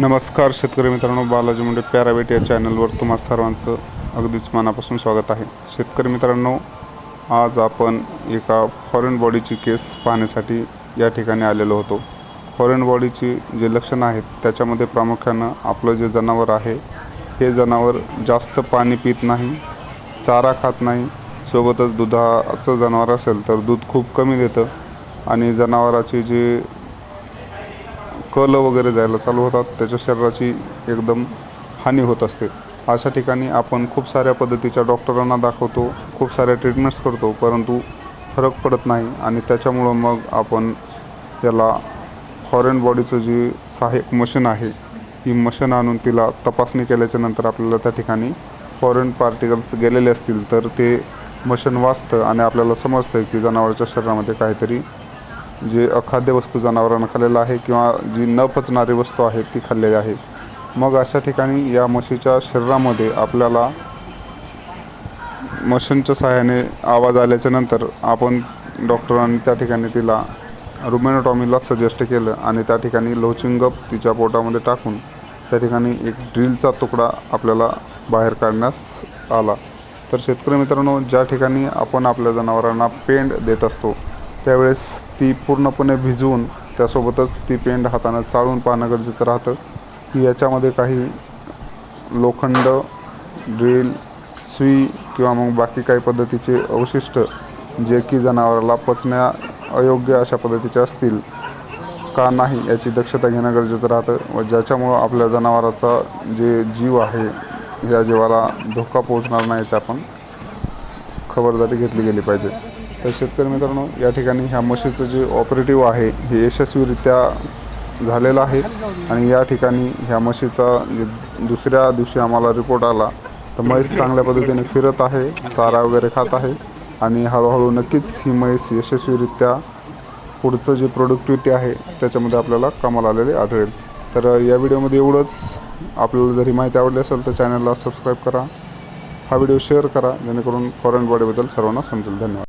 नमस्कार शेतकरी मित्रांनो बालाजी मुंडे पॅरावेट या चॅनलवर तुम्हा सर्वांचं अगदीच मनापासून स्वागत आहे. शेतकरी मित्रांनो आज आपण एका फॉरेन बॉडीची केस पाहण्यासाठी या ठिकाणी आलेलो होतो. फॉरेन बॉडीची जे लक्षणं आहेत त्याच्यामध्ये प्रामुख्यानं आपलं जे जनावर आहे हे जनावर जास्त पाणी पित नाही चारा खात नाही. सोबतच दुधाचं जनावर असेल तर दूध खूप कमी देतं आणि जनावराची जी कल वगैरे जायला चालू होतात. त्याच्या शरीराची एकदम हानी होत असते. अशा ठिकाणी आपण खूप साऱ्या पद्धतीच्या डॉक्टरांना दाखवतो. खूप साऱ्या ट्रीटमेंट्स करतो. परंतु फरक पडत नाही आणि त्याच्यामुळं मग आपण याला फॉरेन बॉडीचं जी सहाय्यक मशीन आहे ही मशीन आणून तिला तपासणी केल्याच्यानंतर आपल्याला त्या ठिकाणी फॉरेन पार्टिकल्स गेलेले असतील तर ते मशीन वाचतं आणि आपल्याला समजतं की जनावराच्या शरीरामध्ये काहीतरी जे अखाद्य वस्तू जनावरांना खाल्लेलं आहे किंवा जी न पचणारी वस्तू आहे ती खाल्लेली आहे. मग अशा ठिकाणी या म्हशीच्या शरीरामध्ये आपल्याला मशीनच्या सहाय्याने आवाज आल्याच्यानंतर आपण डॉक्टरांनी त्या ठिकाणी तिला रुमेनोटॉमीला सजेस्ट केलं आणि त्या ठिकाणी लोचिंगप तिच्या पोटामध्ये टाकून त्या ठिकाणी एक ड्रिलचा तुकडा आपल्याला बाहेर काढण्यास आला. तर शेतकरी मित्रांनो ज्या ठिकाणी आपण आपल्या जनावरांना पेंड देत असतो त्यावेळेस ती पूर्णपणे भिजवून त्यासोबतच ती पेंड हातानं चाळून पाहणं गरजेचं राहतं. की याच्यामध्ये काही लोखंड ड्रिल सुई किंवा मग बाकी काही पद्धतीचे अवशिष्ट जे की जनावराला पचण्या अयोग्य अशा पद्धतीचे असतील का नाही याची दक्षता घेणं गरजेचं राहतं व ज्याच्यामुळं आपल्या जनावराचा जे जीव आहे या जीवाला धोका पोहोचणार नाही याचा आपण खबरदारी घेतली गेली पाहिजे. तर शेतकरी मित्रांनो या ठिकाणी ह्या म्हशीचं जे ऑपरेटिव्ह आहे हे यशस्वीरित्या झालेलं आहे. आणि या ठिकाणी ह्या म्हशीचा जे दुसऱ्या दिवशी आम्हाला रिपोर्ट आला तर म्हैस चांगल्या पद्धतीने फिरत आहे चारा वगैरे खात आहे. आणि हळूहळू नक्कीच ही म्हैस यशस्वीरित्या पुढचं जे प्रोडक्टिव्हिटी आहे त्याच्यामध्ये आपल्याला कामाला आलेले आढळेल. तर या व्हिडिओमध्ये एवढंच. आपल्याला जर ही माहिती आवडली असेल तर चॅनलला सबस्क्राईब करा. हा व्हिडिओ शेअर करा जेणेकरून फॉरेन बॉडीबद्दल सर्वांना समजेल. धन्यवाद.